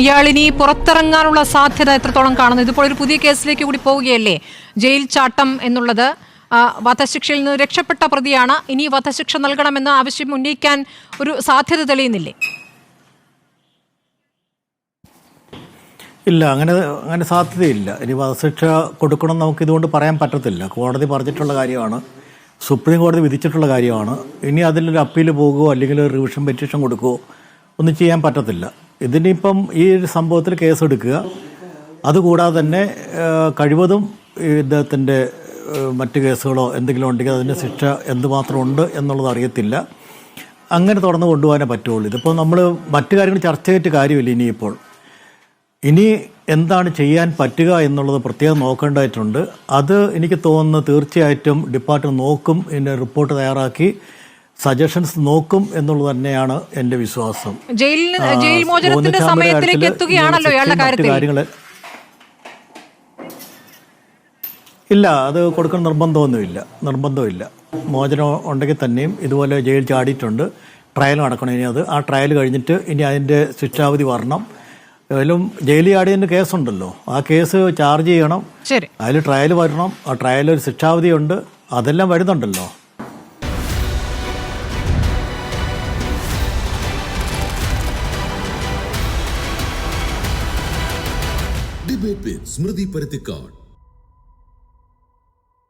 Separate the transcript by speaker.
Speaker 1: ഇയാളിനി പുറത്തിറങ്ങാനുള്ള സാധ്യത എത്രത്തോളം കാണുന്നു? ഇതിപ്പോൾ ഒരു പുതിയ കേസിലേക്ക് കൂടി പോവുകയല്ലേ? ജയിൽ ചാട്ടം എന്നുള്ളത് വധശിക്ഷയിൽ നിന്ന് രക്ഷപ്പെട്ട പ്രതിയാണ്. ഇനി വധശിക്ഷ നൽകണമെന്ന് ആവശ്യം ഉന്നയിക്കാൻ ഒരു സാധ്യത തെളിയുന്നില്ലേ?
Speaker 2: ഇല്ല അങ്ങനെ അങ്ങനെ സാധ്യതയില്ല. ഇനി വധശിക്ഷ കൊടുക്കണം നമുക്ക് ഇതുകൊണ്ട് പറയാൻ പറ്റത്തില്ല. കോടതി പറഞ്ഞിട്ടുള്ള കാര്യമാണ്. സുപ്രീം കോടതി വിധിച്ചിട്ടുള്ള കാര്യമാണ്. ഇനി അതിലൊരു അപ്പീൽ പോകുകയോ അല്ലെങ്കിൽ റിവിഷൻ പെറ്റീഷൻ കൊടുക്കുകയോ ഒന്നും ചെയ്യാൻ പറ്റത്തില്ല. ഇതിനിപ്പം ഈ ഒരു സംഭവത്തിൽ കേസെടുക്കുക. അതുകൂടാതെ തന്നെ കഴിവതും ഇദ്ദേഹത്തിന്റെ മറ്റ് കേസുകളോ എന്തെങ്കിലും ഉണ്ടെങ്കിൽ അതിന്റെ ശിക്ഷ എന്തുമാത്രം ഉണ്ട് എന്നുള്ളത് അറിയത്തില്ല. അങ്ങനെ തുറന്ന് കൊണ്ടുപോകാനേ പറ്റുള്ളൂ. ഇതിപ്പോൾ നമ്മൾ മറ്റു കാര്യങ്ങൾ ചർച്ച ചെയ്തിട്ട് കാര്യമില്ല ഇനിയിപ്പോൾ. ഇനി എന്താണ് ചെയ്യാൻ പറ്റുക എന്നുള്ളത് പ്രത്യേകം നോക്കേണ്ടതായിട്ടുണ്ട്. അത് എനിക്ക് തോന്നുന്നു തീർച്ചയായിട്ടും ഡിപ്പാർട്ട്മെന്റ് നോക്കും ഇതിന്റെ റിപ്പോർട്ട് തയ്യാറാക്കി. സജഷൻസ് നോക്കും എന്നുള്ളത് തന്നെയാണ് എന്റെ വിശ്വാസം.
Speaker 1: ജയിലിൽ ജയിൽ മോചനത്തിന്റെ സമയത്തിലേക്ക് എത്തുകയാണല്ലോ ഇയാളുടെ
Speaker 2: മറ്റ്
Speaker 1: കാര്യത്തിൽ.
Speaker 2: ഇല്ല അത് കൊടുക്കുന്ന നിർബന്ധമൊന്നുമില്ല. നിർബന്ധമില്ല. മോചനം ഉണ്ടെങ്കിൽ തന്നെയും ഇതുപോലെ ജയിൽ ചാടിയിട്ടുണ്ട്. ട്രയൽ നടക്കണം ഇനി അത്. ആ ട്രയൽ കഴിഞ്ഞിട്ട് ഇനി അതിന്റെ ശിക്ഷാവധി വരണം. ഏതായാലും ജയിലിൽ ചാടിയതിന്റെ കേസുണ്ടല്ലോ. ആ കേസ് ചാർജ് ചെയ്യണം. അതിൽ ട്രയൽ വരണം. ആ ട്രയലിൽ ഒരു ശിക്ഷാവധി ഉണ്ട് അതെല്ലാം വരുന്നുണ്ടല്ലോ.
Speaker 3: ഡിബേറ്റ് വിത്ത് സ്മൃതി പരുത്തിക്കാട്